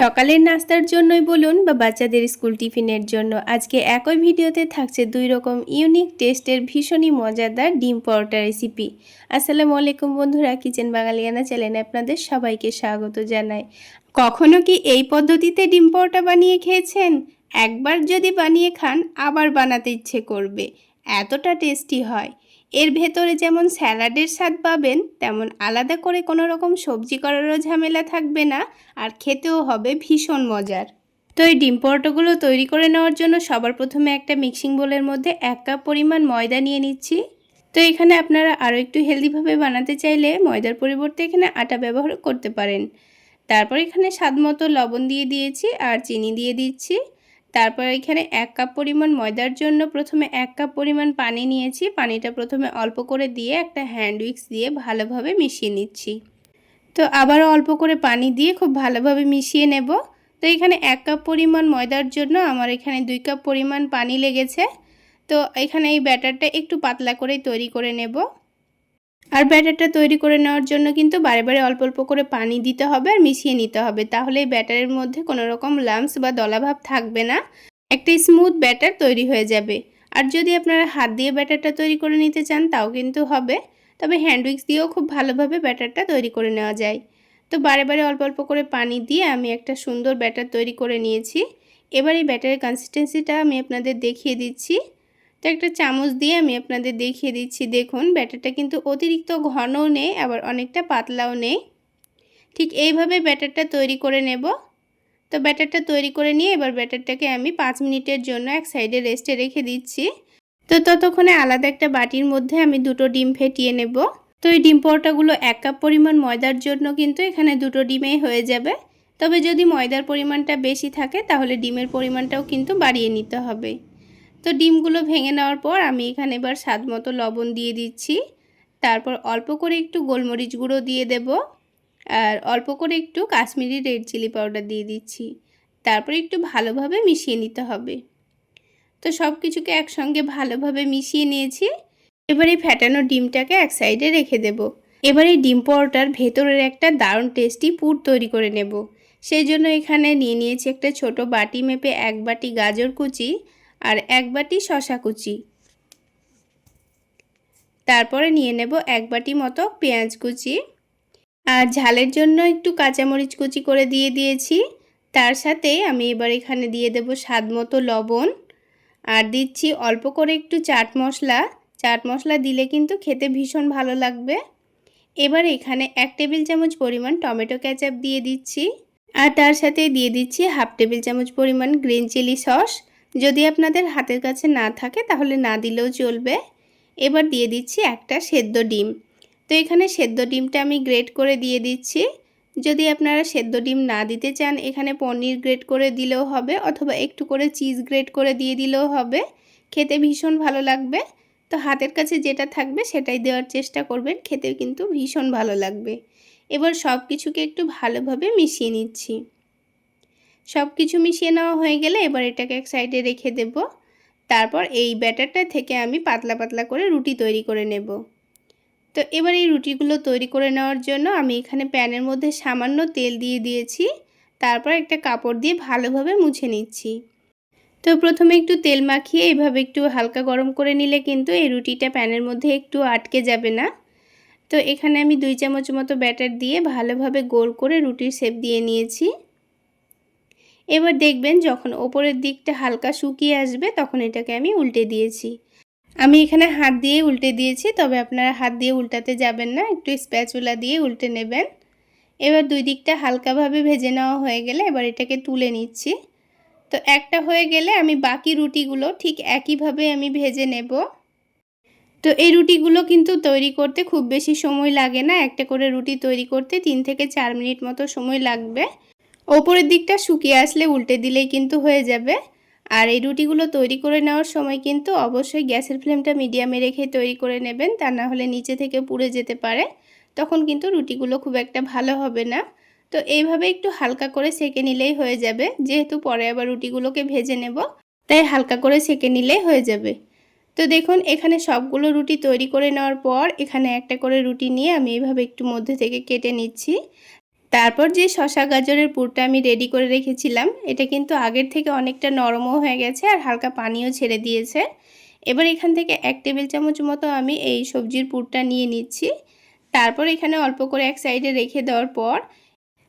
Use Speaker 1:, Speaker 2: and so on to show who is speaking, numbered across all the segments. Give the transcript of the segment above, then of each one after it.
Speaker 1: সকালের নাস্তার জন্যই বলুন বা বাচ্চাদের স্কুল টিফিনের জন্য। আজকে একই ভিডিওতে থাকছে দুই রকম ইউনিক টেস্টের ভীষণই মজাদার ডিম পরোটা রেসিপি আসসালামু আলাইকুম বন্ধুরা কিচেন বাঙালিয়ানা চ্যানেলে আপনাদের সবাইকে স্বাগত জানাই। কখনো কি এই পদ্ধতিতে ডিম পরোটা বানিয়ে খেয়েছেন? একবার যদি বানিয়ে খান, আবার বানাতে ইচ্ছে করবে। এতটা টেস্টি হয়। এর ভেতরে যেমন স্যালাডের স্বাদ পাবেন, তেমন আলাদা করে কোনো রকম সবজি করারও ঝামেলা থাকবে না, আর খেতেও হবে ভীষণ মজার। তো এই ডিম পরোটাগুলো তৈরি করে নেওয়ার জন্য সবার প্রথমে একটা মিক্সিং বোলের মধ্যে এক কাপ পরিমাণ ময়দা নিয়ে নিচ্ছি। তো এখানে আপনারা আরও একটু হেলদিভাবে বানাতে চাইলে ময়দার পরিবর্তে এখানে আটা ব্যবহার করতে পারেন। তারপর এখানে স্বাদ মতো লবণ দিয়ে দিয়েছি আর চিনি দিয়ে দিচ্ছি। তারপর এখানে এক কাপ পরিমাণ ময়দার জন্য প্রথমে এক কাপ পরিমাণ পানি নিয়েছি। পানিটা প্রথমে অল্প করে দিয়ে একটা হ্যান্ড উইক্স দিয়ে ভালোভাবে মিশিয়ে নিচ্ছি। তো আবারও অল্প করে পানি দিয়ে খুব ভালোভাবে মিশিয়ে নেব। তো এখানে এক কাপ পরিমাণ ময়দার জন্য আমার এখানে দুই কাপ পরিমাণ পানি লেগেছে। তো এখানে এই ব্যাটারটা একটু পাতলা করেই তৈরি করে নেব। আর ব্যাটারটা তৈরি করে নেওয়ার জন্য কিন্তু বারে বারে অল্প অল্প করে পানি দিতে হবে আর মিশিয়ে নিতে হবে। তাহলে এই ব্যাটারের মধ্যে কোনো রকম লাম্পস বা দলাভাব থাকবে না। একটা স্মুথ ব্যাটার তৈরি হয়ে যাবে। আর যদি আপনারা হাত দিয়ে ব্যাটারটা তৈরি করে নিতে চান, তাও কিন্তু হবে। তবে হ্যান্ড উইক্স দিয়েও খুব ভালোভাবে ব্যাটারটা তৈরি করে নেওয়া যায়। তো বারে বারে অল্প অল্প করে পানি দিয়ে আমি একটা সুন্দর ব্যাটার তৈরি করে নিয়েছি। এবার এই ব্যাটারের কনসিস্টেন্সিটা আমি আপনাদের দেখিয়ে দিচ্ছি। তো একটা চামচ দিয়ে আমি আপনাদের দেখিয়ে দিচ্ছি। দেখুন, ব্যাটারটা কিন্তু অতিরিক্ত ঘনও নেই, আবার অনেকটা পাতলাও নেই। ঠিক এইভাবে ব্যাটারটা তৈরি করে নেব। তো ব্যাটারটা তৈরি করে নিয়ে এবার ব্যাটারটাকে আমি পাঁচ মিনিটের জন্য এক সাইডে রেস্টে রেখে দিচ্ছি। তো ততক্ষণে আলাদা একটা বাটির মধ্যে আমি দুটো ডিম ফেটিয়ে নেব। তো এই ডিম পরোটাগুলো এক কাপ পরিমাণ ময়দার জন্য কিন্তু এখানে দুটো ডিমেই হয়ে যাবে। তবে যদি ময়দার পরিমাণটা বেশি থাকে, তাহলে ডিমের পরিমাণটাও কিন্তু বাড়িয়ে নিতে হবে। তো ডিমগুলো ভেঙে নেওয়ার পর আমি এখানে এবার স্বাদ মতো লবণ দিয়ে দিচ্ছি। তারপর অল্প করে একটু গোলমরিচ গুঁড়ো দিয়ে দেব আর অল্প করে একটু কাশ্মীরি রেড চিলি পাউডার দিয়ে দিচ্ছি। তারপর একটু ভালোভাবে মিশিয়ে নিতে হবে। তো সব কিছুকে একসঙ্গে ভালোভাবে মিশিয়ে নিয়েছি। এবার এই ফ্যাটানো ডিমটাকে এক সাইডে রেখে দেব। এবার এই ডিম পরোটার ভেতরের একটা দারুণ টেস্টি পুর তৈরি করে নেব। সেই জন্য এখানে নিয়ে নিয়েছি একটা ছোট বাটি মেপে এক বাটি গাজর কুচি আর এক বাটি শশা কুচি। তারপরে নিয়ে নেব এক বাটি মতো পেঁয়াজ কুচি। আর ঝালের জন্য একটু কাঁচামরিচ কুচি করে দিয়ে দিয়েছি। তার সাথে আমি এবার এখানে দিয়ে দেব স্বাদ মতো লবণ। আর দিচ্ছি অল্প করে একটু চাট মশলা। চাট মশলা দিলে কিন্তু খেতে ভীষণ ভালো লাগবে। এবার এখানে এক টেবিল চামচ পরিমাণ টমেটো ক্যাচাপ দিয়ে দিচ্ছি। আর তার সাথে দিয়ে দিচ্ছি হাফ টেবিল চামচ পরিমাণ গ্রিন চিলি সস। যদি আপনাদের হাতের কাছে না থাকে, তাহলে না দিলেও চলবে। এবার দিয়ে দিচ্ছি একটা সেদ্ধ ডিম। তো এখানে সেদ্ধ ডিমটা আমি গ্রেট করে দিয়ে দিচ্ছি। যদি আপনারা সেদ্ধ ডিম না দিতে চান, এখানে পনির গ্রেট করে দিলেও হবে, অথবা একটু করে চিজ গ্রেট করে দিয়ে দিলেও হবে। খেতে ভীষণ ভালো লাগবে। তো হাতের কাছে যেটা থাকবে, সেটাই দেওয়ার চেষ্টা করবেন খেতে কিন্তু ভীষণ ভালো লাগবে। এবার সব কিছুকে একটু ভালোভাবে মিশিয়ে নিচ্ছি। সব কিছু মিশিয়ে নেওয়া হয়ে গেলে এবার এটাকে এক সাইডে রেখে দেব। তারপর এই ব্যাটারটা থেকে আমি পাতলা পাতলা করে রুটি তৈরি করে নেব। তো এবার এই রুটিগুলো তৈরি করে নেওয়ার জন্য আমি এখানে প্যানের মধ্যে সামান্য তেল দিয়ে দিয়েছি। তারপর একটা কাপড় দিয়ে ভালোভাবে মুছে নিচ্ছি। তো প্রথমে একটু তেল মাখিয়ে এভাবে একটু হালকা গরম করে নিলে কিন্তু এই রুটিটা প্যানের মধ্যে একটু আটকে যাবে না। তো এখানে আমি দুই চামচ মতো ব্যাটার দিয়ে ভালোভাবে গোল করে রুটির শেপ দিয়ে নিয়েছি। এবার দেখবেন যখন ওপরের দিকটা হালকা শুকিয়ে আসবে, তখন এটাকে আমি উল্টে দিয়েছি। আমি এখানে হাত দিয়ে উল্টে দিয়েছি, তবে আপনারা হাত দিয়ে উল্টাতে যাবেন না, একটু স্প্যাচুলা দিয়ে উল্টে নেবেন। এবার দুই দিকটা হালকাভাবে ভেজে নেওয়া হয়ে গেলে এবার এটাকে তুলে নিচ্ছি। তো একটা হয়ে গেলে আমি বাকি রুটিগুলো ঠিক একইভাবে আমি ভেজে নেব। তো এই রুটিগুলো কিন্তু তৈরি করতে খুব বেশি সময় লাগে না, একটা করে রুটি তৈরি করতে তিন থেকে চার মিনিট মতো সময় লাগবে। ওপরের দিকটা শুকিয়ে আসলে উল্টে দিলেই কিন্তু হয়ে যাবে। আর এই রুটিগুলো তৈরি করে নেওয়ার সময় কিন্তু অবশ্যই গ্যাসের ফ্লেমটা মিডিয়ামে রেখে তৈরি করে নেবেন, তা না হলে নিচে থেকে পুড়ে যেতে পারে। তখন কিন্তু রুটিগুলো খুব একটা ভালো হবে না। তো এইভাবে একটু হালকা করে সেকে নিলেই হয়ে যাবে, যেহেতু পরে আবার রুটিগুলোকে ভেজে নেব, তাই হালকা করে সেকে নিলেই হয়ে যাবে। তো দেখুন, এখানে সবগুলো রুটি তৈরি করে নেওয়ার পর এখানে একটা করে রুটি নিয়ে আমি এইভাবে একটু মধ্যে থেকে কেটে নিচ্ছি। তারপর যে শশা গাজরের পুরটা আমি রেডি করে রেখেছিলাম, এটা কিন্তু আগের থেকে অনেকটা নরমও হয়ে গেছে আর হালকা পানিও ছেড়ে দিয়েছে। এবার এখান থেকে এক টেবিল চামচ মতো আমি এই সবজির পুরটা নিয়ে নিচ্ছি। তারপর এখানে অল্প করে এক সাইডে রেখে দেওয়ার পর,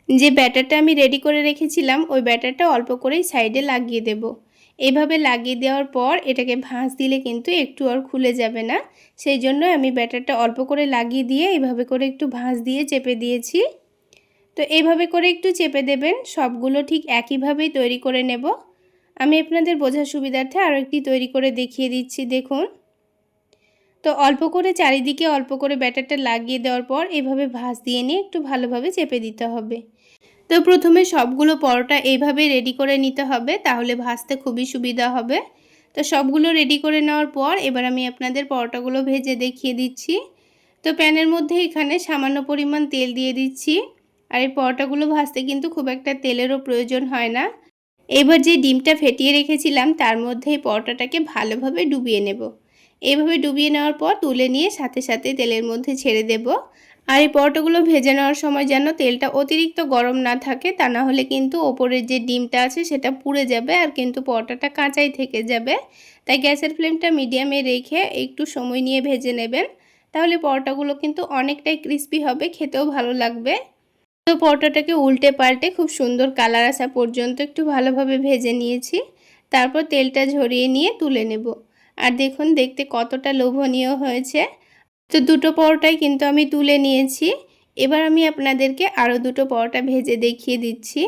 Speaker 1: যে ব্যাটারটা আমি রেডি করে রেখেছিলাম, ওই ব্যাটারটা অল্প করেই সাইডে লাগিয়ে দেব। এভাবে লাগিয়ে দেওয়ার পর, এটাকে ভাঁজ দিলে কিন্তু একটু আর খুলে যাবে না। সেই জন্য আমি ব্যাটারটা অল্প করে লাগিয়ে দিয়ে এভাবে করে একটু ভাঁজ দিয়ে চেপে দিয়েছি। তো এইভাবে করে একটু চেপে দেবেন, সবগুলো ঠিক একইভাবেই তৈরি করে নেব। আমি আপনাদের বোঝার সুবিধার্থে আরও একটি তৈরি করে দেখিয়ে দিচ্ছি, দেখুন। তো অল্প করে চারিদিকে অল্প করে ব্যাটারটা লাগিয়ে দেওয়ার পর এভাবে ভাঁজ দিয়ে নিয়ে একটু ভালোভাবে চেপে দিতে হবে। তো প্রথমে সবগুলো পরোটা এইভাবে রেডি করে নিতে হবে, তাহলে ভাজতে খুবই সুবিধা হবে। তো সবগুলো রেডি করে নেওয়ার পর এবার আমি আপনাদের পরোটাগুলো ভেজে দেখিয়ে দিচ্ছি। তো প্যানের মধ্যে এখানে সামান্য পরিমাণ তেল দিয়ে দিচ্ছি। আর এই পরোটাগুলো ভাজতে কিন্তু খুব একটা তেলেরও প্রয়োজন হয় না। এবার যে ডিমটা ফেটিয়ে রেখেছিলাম, তার মধ্যে এই পরোটাটাকে ভালোভাবে ডুবিয়ে নেব। এইভাবে ডুবিয়ে নেওয়ার পর তুলে নিয়ে সাথে সাথে তেলের মধ্যে ছেড়ে দেব। আর এই পরোটাগুলো ভেজে নেওয়ার সময় যেন তেলটা অতিরিক্ত গরম না থাকে, তা না হলে কিন্তু ওপরের যে ডিমটা আছে সেটা পুড়ে যাবে আর কিন্তু পরোটাটা কাঁচাই থেকে যাবে। তাই গ্যাসের ফ্লেমটা মিডিয়ামে রেখে একটু সময় নিয়ে ভেজে নেবেন। তাহলে পরোটাগুলো কিন্তু অনেকটাই ক্রিস্পি হবে, খেতেও ভালো লাগবে। তো পরোটাটাকে উল্টে পাল্টে খুব সুন্দর কালার আসা পর্যন্ত একটু ভালোভাবে ভেজে নিয়েছি। তারপর তেলটা ঝরিয়ে নিয়ে তুলে নেব। আর দেখুন, দেখতে কতটা লোভনীয় হয়েছে। তো দুটো পরোটাই কিন্তু আমি তুলে নিয়েছি। এবার আমি আপনাদেরকে আরও দুটো পরোটা ভেজে দেখিয়ে দিচ্ছি।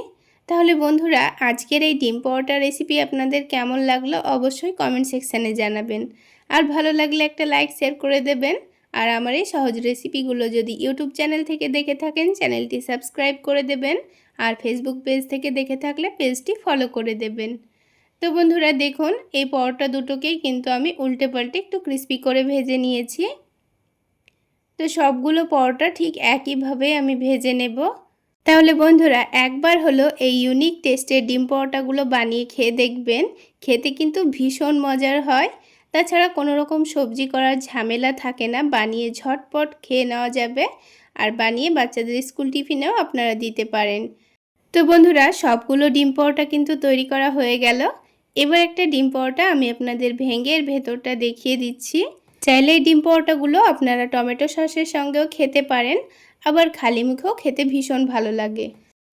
Speaker 1: তাহলে বন্ধুরা, আজকের এই ডিম পরোটা রেসিপি আপনাদের কেমন লাগল অবশ্যই কমেন্ট সেকশানে জানাবেন। আর ভালো লাগলে একটা লাইক, শেয়ার করে দেবেন। আর আমার এই সহজ রেসিপিগুলো যদি ইউটিউব চ্যানেল থেকে দেখে থাকেন, চ্যানেলটি সাবস্ক্রাইব করে দেবেন আর ফেসবুক পেজ থেকে দেখে থাকলে পেজটি ফলো করে দেবেন। তো বন্ধুরা দেখুন, এই পরোটা দুটোকেই কিন্তু আমি উল্টে পাল্টে একটু ক্রিস্পি করে ভেজে নিয়েছি। তো সবগুলো পরোটা ঠিক একইভাবে আমি ভেজে নেব। তাহলে বন্ধুরা, একবার হলো এই ইউনিক টেস্টের ডিম পরোটাগুলো বানিয়ে খেয়ে দেখবেন। খেতে কিন্তু ভীষণ মজার হয়। তাছাড়া কোনো রকম সবজি করার ঝামেলা থাকে না। বানিয়ে ঝটপট খেয়ে নেওয়া যাবে আর বানিয়ে বাচ্চাদের স্কুল টিফিনেও আপনারা দিতে পারেন। তো বন্ধুরা, সবগুলো ডিম পরোটা কিন্তু তৈরি করা হয়ে গেল। এবার একটা ডিম পরোটা আমি আপনাদের ভেঙে ভেতরটা দেখিয়ে দিচ্ছি। চাইলে এই ডিম পরোটাগুলো আপনারা টমেটো সসের সঙ্গেও খেতে পারেন, আবার খালি মুখেও খেতে ভীষণ ভালো লাগে।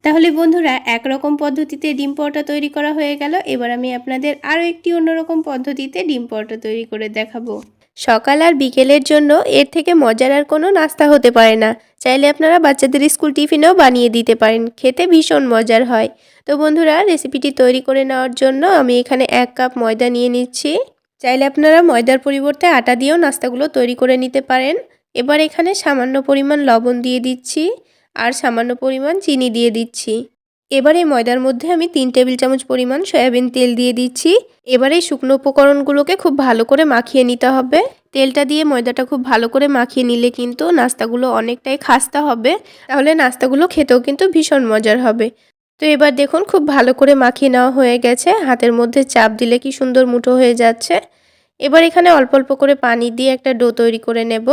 Speaker 1: তাহলে বন্ধুরা, একরকম পদ্ধতিতে ডিম পরোটা তৈরি করা হয়ে গেল। এবার আমি আপনাদের আরও একটি অন্যরকম পদ্ধতিতে ডিম পরোটা তৈরি করে দেখাবো। সকাল আর বিকেলের জন্য এর থেকে মজার আর কোনো নাস্তা হতে পারে না। চাইলে আপনারা বাচ্চাদের স্কুল টিফিনেও বানিয়ে দিতে পারেন। খেতে ভীষণ মজার হয়। তো বন্ধুরা, রেসিপিটি তৈরি করে নেওয়ার জন্য আমি এখানে এক কাপ ময়দা নিয়ে নিচ্ছি। চাইলে আপনারা ময়দার পরিবর্তে আটা দিয়েও নাস্তাগুলো তৈরি করে নিতে পারেন। এবার এখানে সামান্য পরিমাণ লবণ দিয়ে দিচ্ছি। আর সামান্য পরিমাণ চিনি দিয়ে দিচ্ছি। এবার এই ময়দার মধ্যে আমি তিন টেবিল চামচ পরিমাণ সয়াবিন তেল দিয়ে দিচ্ছি। এবার এই শুকনো উপকরণগুলোকে খুব ভালো করে মাখিয়ে নিতে হবে। তেলটা দিয়ে ময়দাটা খুব ভালো করে মাখিয়ে নিলে কিন্তু নাস্তাগুলো অনেকটাই খাস্তা হবে। তাহলে নাস্তাগুলো খেতেও কিন্তু ভীষণ মজার হবে। তো এবার দেখুন খুব ভালো করে মাখিয়ে নেওয়া হয়ে গেছে। হাতের মধ্যে চাপ দিলে কি সুন্দর মুঠো হয়ে যাচ্ছে। এবার এখানে অল্প অল্প করে পানি দিয়ে একটা ডো তৈরি করে নেব।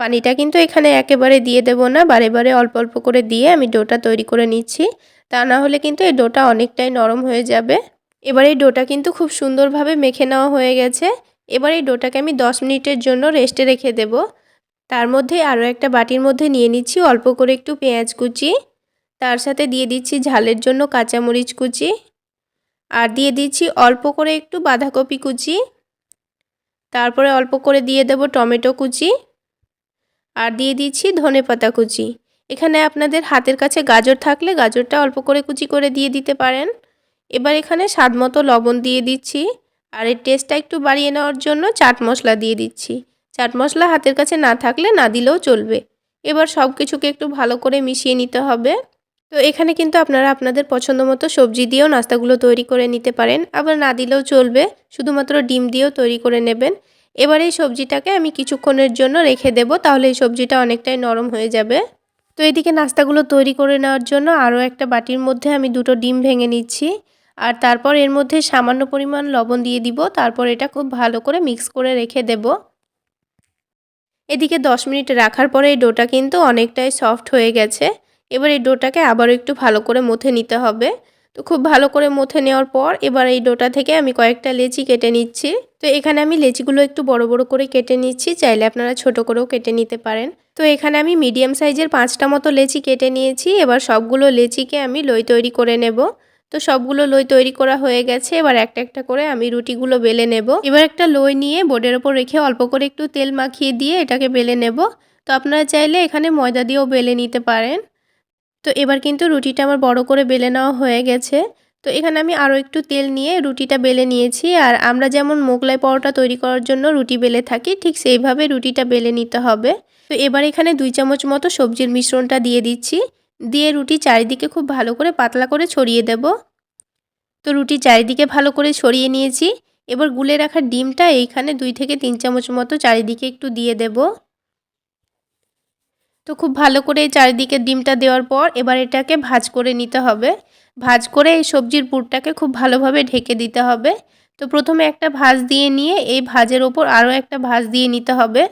Speaker 1: পানিটা কিন্তু এখানে একেবারে দিয়ে দেব না, বারে বারে অল্প অল্প করে দিয়ে আমি ডোটা তৈরি করে নিচ্ছি। তা না হলে কিন্তু এই ডোটা অনেকটাই নরম হয়ে যাবে। এবার এই ডোটা কিন্তু খুব সুন্দরভাবে মেখে নেওয়া হয়ে গেছে। এবার এই ডোটাকে আমি 10 মিনিটের জন্য রেস্টে রেখে দেব। তার মধ্যে আরও একটা বাটির মধ্যে নিয়ে নিচ্ছি অল্প করে একটু পেঁয়াজ কুচি। তার সাথে দিয়ে দিচ্ছি ঝালের জন্য কাঁচামরিচ কুচি। আর দিয়ে দিচ্ছি অল্প করে একটু বাঁধাকপি কুচি। তারপরে অল্প করে দিয়ে দেব টমেটো কুচি। আর দিয়ে দিচ্ছি ধনে পাতা কুচি। এখানে আপনাদের হাতের কাছে গাজর থাকলে গাজরটা অল্প করে কুচি করে দিয়ে দিতে পারেন। এবার এখানে স্বাদ মতো লবণ দিয়ে দিচ্ছি আর এর টেস্টটা একটু বাড়িয়ে নেওয়ার জন্য চাট মশলা দিয়ে দিচ্ছি। চাট মশলা হাতের কাছে না থাকলে না দিলেও চলবে। এবার সব কিছুকে একটু ভালো করে মিশিয়ে নিতে হবে। তো এখানে কিন্তু আপনারা আপনাদের পছন্দ মতো সবজি দিয়েও নাস্তাগুলো তৈরি করে নিতে পারেন। আবার না দিলেও চলবে। শুধুমাত্র ডিম দিয়েও তৈরি করে নেবেন। এবার এই সবজিটাকে আমি কিছুক্ষণের জন্য রেখে দেব, তাহলে এই সবজিটা অনেকটাই নরম হয়ে যাবে। তো এদিকে নাস্তাগুলো তৈরি করে নেওয়ার জন্য আরও একটা বাটির মধ্যে আমি দুটো ডিম ভেঙে নিচ্ছি। আর তারপর এর মধ্যে সামান্য পরিমাণ লবণ দিয়ে দিব, তারপর এটা খুব ভালো করে মিক্স করে রেখে দেব। এদিকে 10 মিনিট রাখার পরে এই ডোটা কিন্তু অনেকটাই সফট হয়ে গেছে। এবার এই ডোটাকে আবারও একটু ভালো করে মথে নিতে হবে। তো খুব ভালো করে মথে নেওয়ার পর এবার এই ডোটা থেকে আমি কয়েকটা লেচি কেটে নিচ্ছি। তো এখানে আমি লেচিগুলো একটু বড় বড় করে কেটে নিচ্ছি, চাইলে আপনারা ছোট করেও কেটে নিতে পারেন। তো এখানে আমি মিডিয়াম সাইজের পাঁচটা মতো লেচি কেটে নিয়েছি, এবার সবগুলো লেচিকে আমি লই তৈরি করে নেব। তো সবগুলো লই তৈরি করা হয়ে গেছে, এবার একটা একটা করে আমি রুটিগুলো বেলে নেব। এবার একটা লই নিয়ে বোর্ডের ওপর রেখে অল্প করে একটু তেল মাখিয়ে দিয়ে এটাকে বেলে নেব। তো আপনারা চাইলে এখানে ময়দা দিয়েও বেলে নিতে পারেন। তো এবার কিন্তু রুটিটা আমার বড় করে বেলে নেওয়া হয়ে গেছে। তো এখানে আমি আরও একটু তেল নিয়ে রুটিটা বেলে নিয়েছি। আর আমরা যেমন মোগলাই পরোটা তৈরি করার জন্য রুটি বেলে থাকি, ঠিক সেইভাবে রুটিটা বেলে নিতে হবে। তো এবার এখানে দুই চামচ মতো সবজির মিশ্রণটা দিয়ে দিচ্ছি। দিয়ে রুটি চারিদিকে খুব ভালো করে পাতলা করে ছড়িয়ে দেব। তো রুটি চারিদিকে ভালো করে ছড়িয়ে নিয়েছি। এবার গুলে রাখা ডিমটা এইখানে দুই থেকে তিন চামচ মতো চারিদিকে একটু দিয়ে দেব। তো খুব ভালো করে চারিদিকে ডিমটা দেওয়ার পর এবার এটাকে ভাজ করে নিতে হবে। ভাজ করে এই সবজির পুরটাকে খুব ভালোভাবে ঢেকে দিতে হবে। তো প্রথমে একটা ভাজ দিয়ে নিয়ে এই ভাজের ওপর আরও একটা ভাজ দিয়ে নিতে হবে।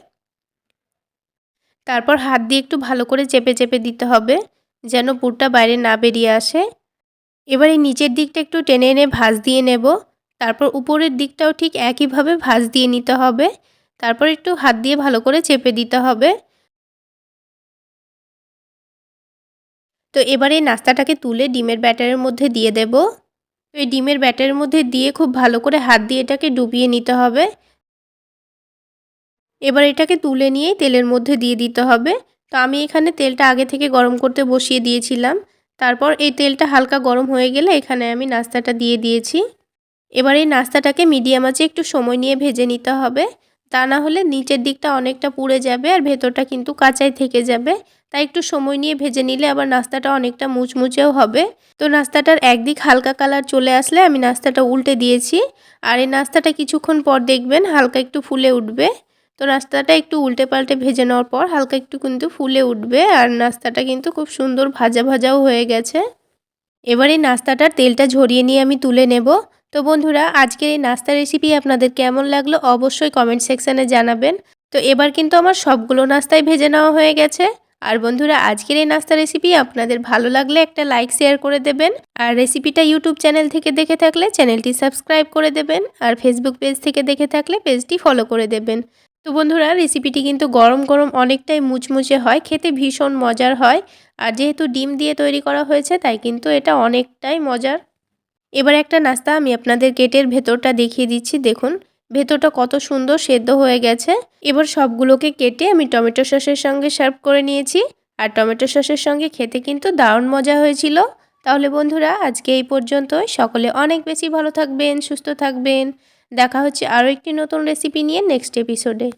Speaker 1: তারপর হাত দিয়ে একটু ভালো করে চেপে চেপে দিতে হবে যেন পুরটা বাইরে না বেরিয়ে আসে। এবার এই নিচের দিকটা একটু টেনে এনে ভাজ দিয়ে নেব। তারপর উপরের দিকটাও ঠিক একইভাবে ভাজ দিয়ে নিতে হবে। তারপর একটু হাত দিয়ে ভালো করে চেপে দিতে হবে। তো এবার এই নাস্তাটাকে তুলে ডিমের ব্যাটারের মধ্যে দিয়ে দেব। তো এই ডিমের ব্যাটারের মধ্যে দিয়ে খুব ভালো করে হাত দিয়ে এটাকে ডুবিয়ে নিতে হবে। এবার এটাকে তুলে নিয়েই তেলের মধ্যে দিয়ে দিতে হবে। তো আমি এখানে তেলটা আগে থেকে গরম করতে বসিয়ে দিয়েছিলাম। তারপর এই তেলটা হালকা গরম হয়ে গেলে এখানে আমি নাস্তাটা দিয়ে দিয়েছি। এবার এই নাস্তাটাকে মিডিয়াম আঁচে একটু সময় নিয়ে ভেজে নিতে হবে। তা না হলে নিচের দিকটা অনেকটা পুড়ে যাবে আর ভেতরটা কিন্তু কাঁচাই থেকে যাবে। তাই একটু সময় নিয়ে ভেজে নিলে আবার নাস্তাটা অনেকটা মুচমুচেও হবে। তো নাস্তাটার একদিক হালকা কালার চলে আসলে আমি নাস্তাটা উল্টে দিয়েছি। আর এই নাস্তাটা কিছুক্ষণ পর দেখবেন হালকা একটু ফুলে উঠবে। তো নাস্তাটা একটু উল্টে পাল্টে ভেজে নেওয়ার পর হালকা একটু কিন্তু ফুলে উঠবে আর নাস্তাটা কিন্তু খুব সুন্দর ভাজা ভাজাও হয়ে গেছে। এবার এই নাস্তাটার তেলটা ঝরিয়ে নিয়ে আমি তুলে নেব। তো বন্ধুরা, আজকের এই নাস্তা রেসিপি আপনাদের কেমন লাগল অবশ্যই কমেন্ট সেকশানে জানাবেন। তো এবার কিন্তু আমার সবগুলো নাস্তায় ভেজে নেওয়া হয়ে গেছে। আর বন্ধুরা, আজকের এই নাস্তা রেসিপি আপনাদের ভালো লাগলে একটা লাইক শেয়ার করে দেবেন। আর রেসিপিটা ইউটিউব চ্যানেল থেকে দেখে থাকলে চ্যানেলটি সাবস্ক্রাইব করে দেবেন। আর ফেসবুক পেজ থেকে দেখে থাকলে পেজটি ফলো করে দেবেন। তো বন্ধুরা রেসিপিটি কিন্তু গরম গরম অনেকটাই মুচমুচে হয়, খেতে ভীষণ মজার হয়। আর যেহেতু ডিম দিয়ে তৈরি করা হয়েছে, তাই কিন্তু এটা অনেকটাই মজার। এবার একটা নাস্তা আমি আপনাদের গেটের ভেতরটা দেখিয়ে দিচ্ছি, দেখুন। ভেতরটা কত সুন্দর সেদ্ধ হয়ে গেছে। এবার সবগুলোকে কেটে আমি টমেটো সসের সঙ্গে সার্ভ করে নিয়েছি। আর টমেটো সসের সঙ্গে খেতে কিন্তু দারুণ মজা হয়েছিল। তাহলে বন্ধুরা, আজকে এই পর্যন্তই। সকলে অনেক বেশি ভালো থাকবেন, সুস্থ থাকবেন। দেখা হচ্ছে আরও একটি নতুন রেসিপি নিয়ে নেক্সট এপিসোডে